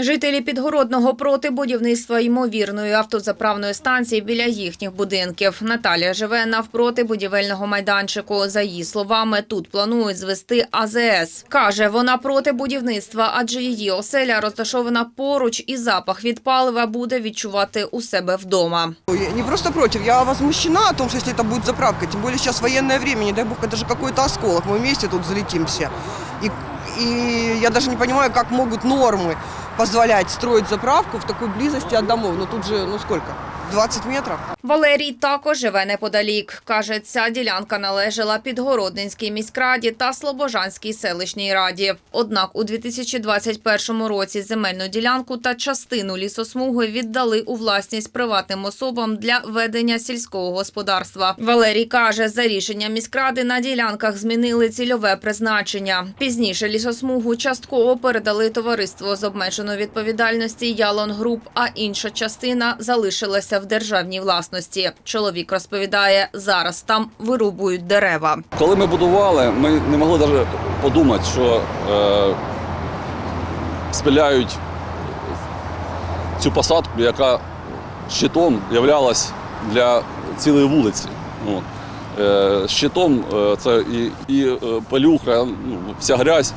Жителі Підгородного проти будівництва ймовірної автозаправної станції біля їхніх будинків. Наталія живе навпроти будівельного майданчику. За її словами, тут планують звести АЗС. Каже, вона проти будівництва, адже її оселя розташована поруч, і запах від палива буде відчувати у себе вдома. Я не просто против, я возмущена о том, что если это будет заправка, тем более сейчас военное время, не дай бог, это же какой-то осколок, мы вместе тут залетим все. И, и я даже не понимаю, как могут нормы позволять строить заправку в такой близости от домов. Но тут же, ну сколько, 20 метров? Валерій також живе неподалік. Каже, ця ділянка належала Підгородненській міськраді та Слобожанській селищній раді. Однак у 2021 році земельну ділянку та частину лісосмуги віддали у власність приватним особам для ведення сільського господарства. Валерій каже, за рішенням міськради на ділянках змінили цільове призначення. Пізніше лісосмугу частково передали товариство з обмеженою відповідальності Ялон Груп, а інша частина залишилася в державній власності. Чоловік розповідає, зараз там вирубують дерева. Коли ми будували, ми не могли навіть подумати, що е, спиляють цю посадку, яка щитом являлась для цілої вулиці. От. Е, щитом е, це і, і е, палюха, ну, вся грязь,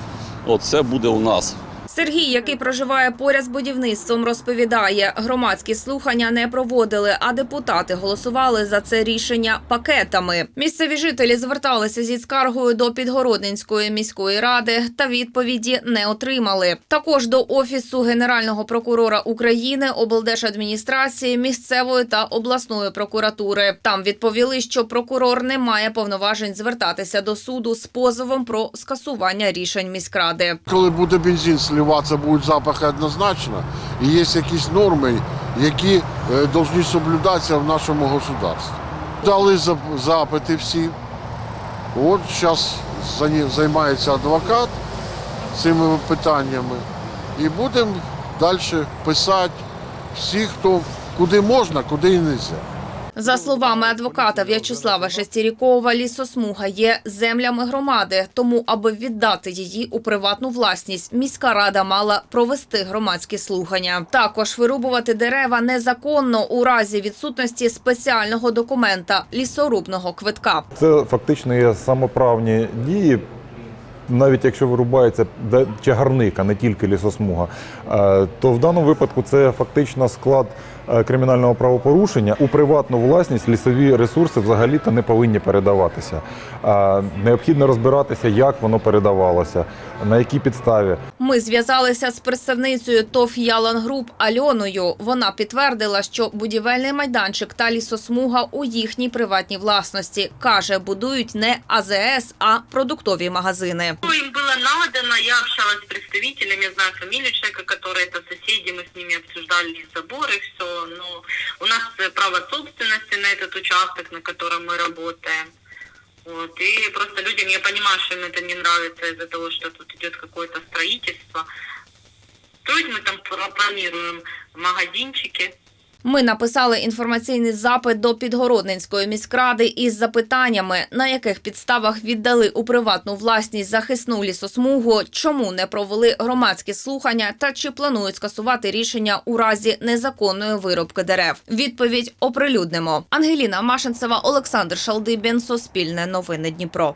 от це буде у нас. Сергій, який проживає поряд з будівництвом, розповідає, громадські слухання не проводили, а депутати голосували за це рішення пакетами. Місцеві жителі зверталися зі скаргою до Підгородненської міської ради та відповіді не отримали. Також до офісу генерального прокурора України, облдержадміністрації, місцевої та обласної прокуратури. Там відповіли, що прокурор не має повноважень звертатися до суду з позовом про скасування рішень міськради. Коли буде бензин сливатися, будуть запахи однозначно. І є якісь норми, які е, повинні соблюдатися в нашому государстві. Дали запити всі. От зараз займається адвокат цими питаннями. І будемо далі писати всіх, хто куди можна, куди і не можна. За словами адвоката В'ячеслава Шестірікова, лісосмуга є землями громади. Тому, аби віддати її у приватну власність, міська рада мала провести громадські слухання. Також вирубувати дерева незаконно у разі відсутності спеціального документа лісорубного квитка. Це фактично є самоправні дії. Навіть якщо вирубається де- чагарник, а не тільки лісосмуга, е, то в даному випадку це фактично склад е, кримінального правопорушення. У приватну власність лісові ресурси взагалі-то не повинні передаватися. Е, Необхідно розбиратися, як воно передавалося, на якій підставі. Ми зв'язалися з представницею ТОВ «Ялан Груп» Альоною. Вона підтвердила, що будівельний майданчик та лісосмуга у їхній приватній власності. Каже, будують не АЗС, а продуктові магазини. Что им было надано, я общалась с представителями, я знаю фамилию человека, который это соседи, мы с ними обсуждали и забор, и все. Но у нас э, право собственности на этот участок, на котором мы работаем. Вот. И просто людям, я понимаю, что им это не нравится из-за того, что тут идет какое-то строительство. Строить мы там пла- планируем магазинчики. ми написали інформаційний запит до Підгородненської міськради із запитаннями, на яких підставах віддали у приватну власність захисну лісосмугу, чому не провели громадські слухання та чи планують скасувати рішення у разі незаконної вирубки дерев. Відповідь оприлюднимо. Ангеліна Машинцева, Олександр Шалдибін, Суспільне новини Дніпро.